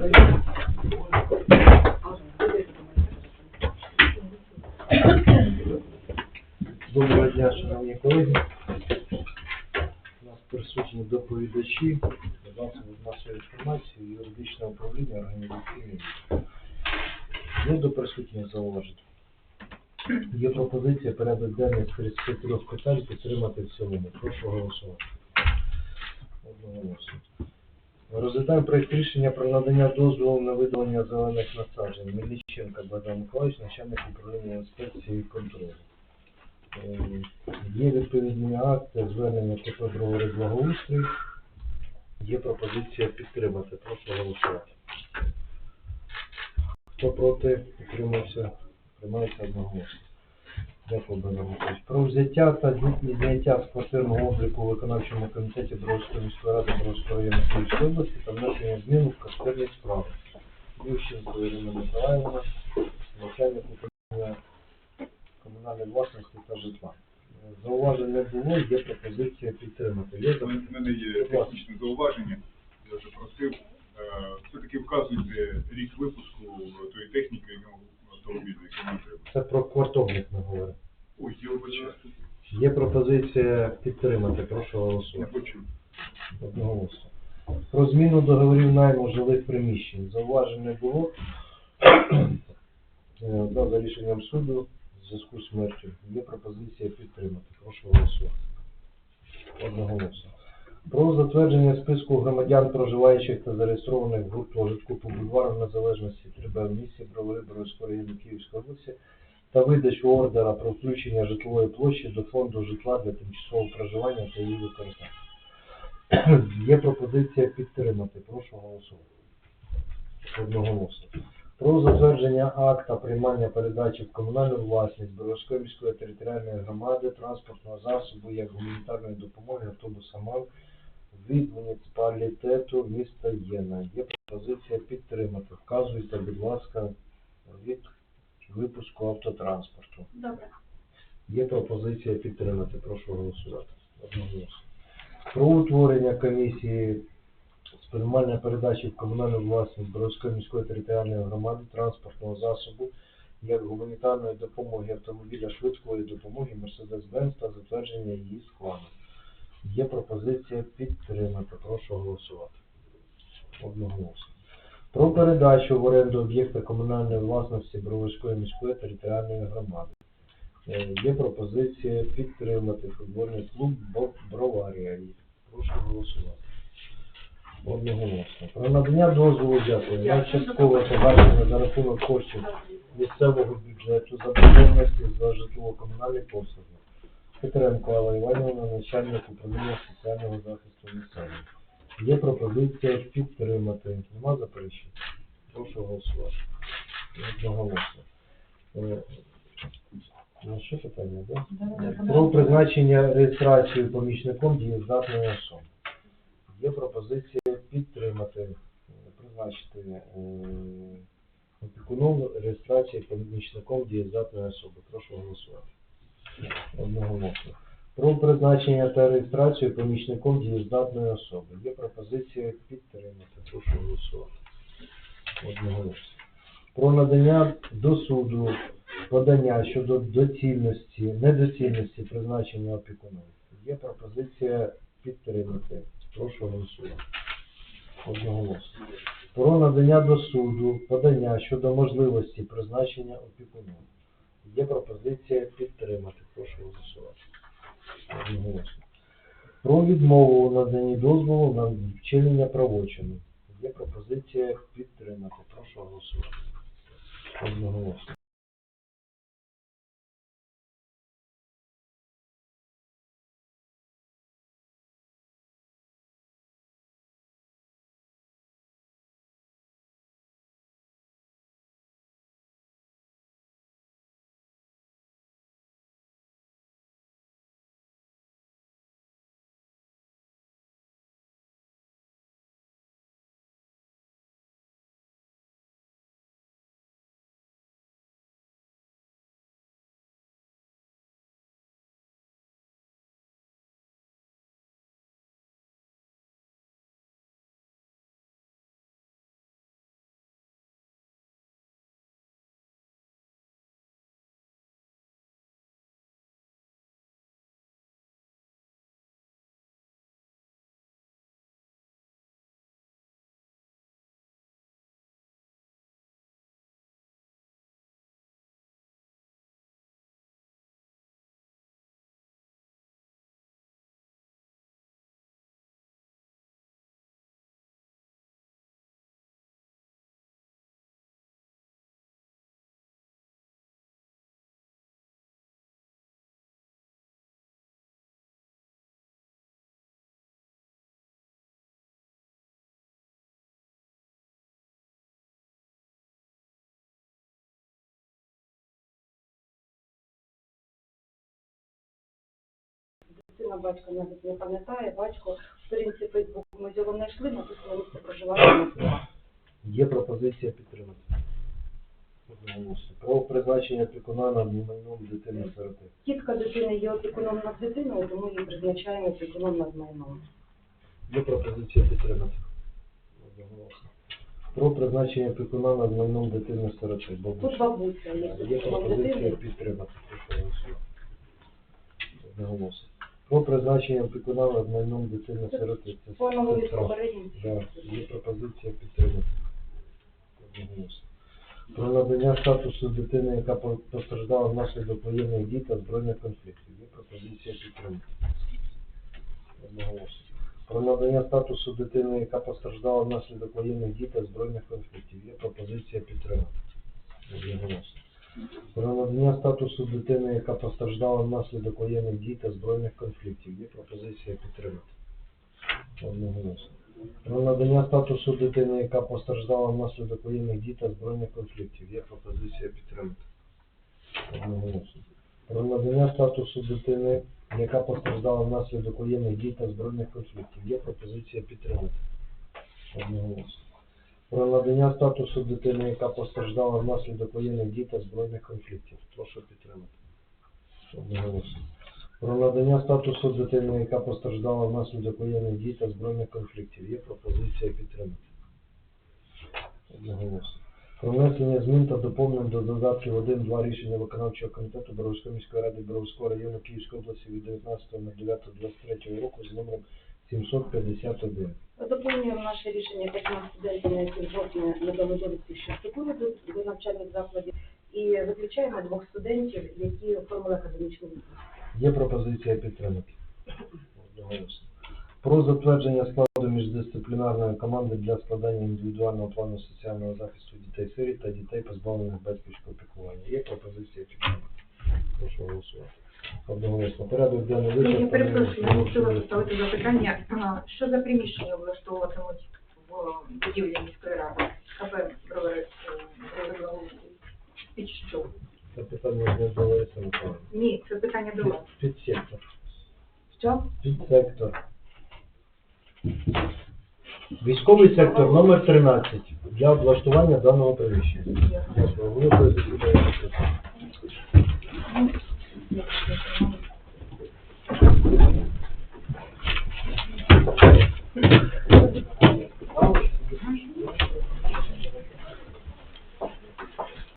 Доброго дня, шановні колеги. У нас присутні доповідачі засобів масової інформації, юридичне управління, організаційний відділ. Є до присутніх зауважень. Є пропозиція порядок денний з 33 питань підтримати в цілому. Прошу голосувати. Одноголосно. Розглядаємо проєкт рішення про надання дозволу на видалення зелених насаджень. Мельниченко Богдан Миколаївич, начальник управління інспекції і контролю. Е, Є відповідні акти, звернення «Бровари благоустрій. Є пропозиція підтримати. Прошу голосувати. Хто проти, утримався, приймається одноголосно. Про взяття та зняття з квартирного обліку у виконавчому комітеті Бровської міської ради Бровського району Київської області та внесення змін в квартирні справи. Ющенко Ірина Миколаївна, начальник управління комунальної власності та житла. Зауважень не було, є пропозиція підтримати. Є У мене- є технічне зауваження, я вже просив. Е, Все-таки вказуйте рік випуску тої техніки автомобіля, який нам треба. Це про квартовник ми говоримо. Ой, я вибачаю, Є пропозиція підтримати. Прошу не голосувати. почув. Одноголосно. Про зміну договорів найму жилих приміщень. Зауважень не було. Е, Да, за рішенням суду в зв'язку з смертю є пропозиція підтримати. Прошу голосувати. Одноголосно. Про затвердження списку громадян, проживаючих та зареєстрованих в гуртожитку по бульвару Незалежності 3Б в місті Бровари району Київської області та видачу ордера про включення житлової площі до фонду житла для тимчасового проживання та її використання. Є пропозиція підтримати. Прошу голосувати. Одноголосно. Про затвердження акта приймання передачі в комунальну власність Боровської міської територіальної громади транспортного засобу як гуманітарної допомоги автобуса МАН від муніципалітету міста Єна. Є пропозиція підтримати. Вказуйте, будь ласка, від випуску автотранспорту. Добре. Є пропозиція підтримати. Прошу голосувати. Одноголосно. Про утворення комісії з приймальної передачі в комунальну власність Боровської міської територіальної громади транспортного засобу як гуманітарної допомоги автомобіля швидкої допомоги Mercedes-Benz та затвердження її складу. Є пропозиція підтримати. Прошу голосувати. Одноголосно. Про передачу в оренду об'єкта комунальної власності Броварської міської територіальної громади. Е, Є пропозиція підтримати футбольний клуб «Бо- Броварія. Прошу голосувати. Одноголосно. Про надання дозволу дякую. На часткове погашення за рахунок коштів місцевого бюджету заборгованості за житлово-комунальні послуги. Петренко Алла Іванівна, начальник управління соціального захисту населення. Є пропозиція підтримати. Нема заперечень? Прошу голосувати. Одноголосно. Ну, що питання, да? Про призначення реєстрації помічником дієздатної особи. Є пропозиція підтримати, е, призначити е, опікуном реєстрації помічником дієздатної особи. Прошу голосувати. Одноголосно. Про призначення та реєстрацію помічником дієздатної особи. Є пропозиція підтримати. Прошу голосувати. Одноголосно. Про надання до суду подання щодо доцільності, недоцільності призначення опікуном. Є пропозиція підтримати. Прошу голосувати. Одноголосно. Про надання до суду подання щодо можливості призначення опікуном. Є пропозиція підтримати. Прошу голосувати. Про відмову у наданні дозволу на вчинення правочину. Є пропозиція підтримати. Прошу голосувати. Одноголосно. Дружина, батько навіть не пам'ятає, батько в Фейсбук ми його знайшли, написано місце проживання Москва. Є пропозиція підтримати. Про призначення опікуна над майном дитини сироти. Тітка дитини є опікуном над дитиною, тому її призначаємо опікуном над майном. Є пропозиція підтримати. Про призначення опікуна над майном дитини сироти. Тут Бабуся. є Є пропозиція підтримати. Прошу голосувати. Одноголосно. Про призначення опікуна майном дитини сироти. Це попереднім. Да, є пропозиція підтримати. Одноголосно. Про надання статусу дитини, яка по- постраждала внаслідок воєнних дій та збройних конфліктів. Є пропозиція підтримати. Одноголосно. Про надання статусу дитини, яка постраждала внаслідок воєнних дій та збройних конфліктів. Є пропозиція підтримати. Одноголосно. Про надання статусу дитини, яка постраждала внаслідок воєнних дій та збройних конфліктів. Є пропозиція підтримати. Одноголосно. Про надання статусу дитини, яка постраждала внаслідок воєнних дій та збройних конфліктів. Є пропозиція підтримати. Одноголосно. Про надання статусу дитини, яка постраждала внаслідок воєнних дій та збройних конфліктів. Є пропозиція підтримати. Одноголосно. Про надання статусу дитини, яка постраждала внаслідок воєнних дій та збройних конфліктів. Прошу підтримати. Одноголосно. Про надання статусу дитини, яка постраждала внаслідок воєнних дій та збройних конфліктів. Є пропозиція підтримати. Одноголосно. Про внесення змін та доповнень до додатків 1-2 рішення виконавчого комітету Боровської міської ради Боровського району Київської області від 19.09.23 року з номером 751. Доповнюємо наше рішення п'ятьма студентами, які в жовтні надали довідки, що вступили до, до навчальних закладів, і виключаємо двох студентів, які оформили академічну відпустку. Є пропозиція підтримати. Про затвердження складу міждисциплінарної команди для складання індивідуального плану соціального захисту дітей сиріт та дітей, позбавлених батьківського піклування. Є пропозиція підтримати. Прошу голосувати. Одноголосно. Порядок денний Я вичерпаний. перепрошую, я хотіла поставити запитання. А, Що за приміщення влаштовуватимуть в будівлі міської ради? КП бровари під що? Це питання не Лариси Миколаївни. Ні, це питання до вас. Під сектор. Що? Під сектор. Військовий сектор номер 13 для облаштування даного приміщення. Дякую. Великої засідання.